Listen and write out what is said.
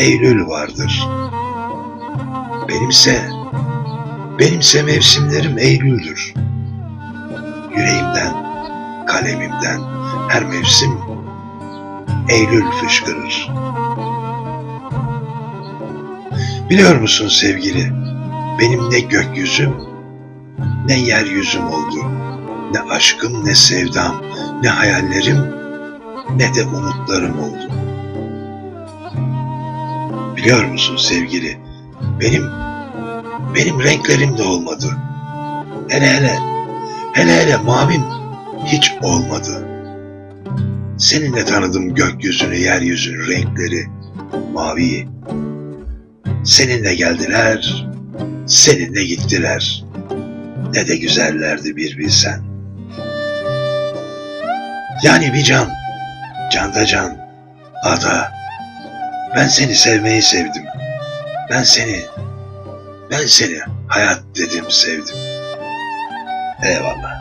Eylül vardır. Benimse, benimse mevsimlerim Eylül'dür. Yüreğimden, kalemimden her mevsim Eylül fışkırır. Biliyor musun sevgili, benim ne gökyüzüm ne yeryüzüm oldu. Ne aşkım ne sevdam, ne hayallerim ne de umutlarım oldu. Biliyor musun sevgili, benim benim renklerim de olmadı. Hele hele, hele hele mavim hiç olmadı. Seninle tanıdım gökyüzünü, yeryüzünü, renkleri, maviyi. Seninle geldiler, seninle gittiler. Ne de güzellerdi bir bilsen. Yani bir can, canda can, ada. Ben seni sevmeyi sevdim. Ben seni, ben seni hayat dedim sevdim. Eyvallah.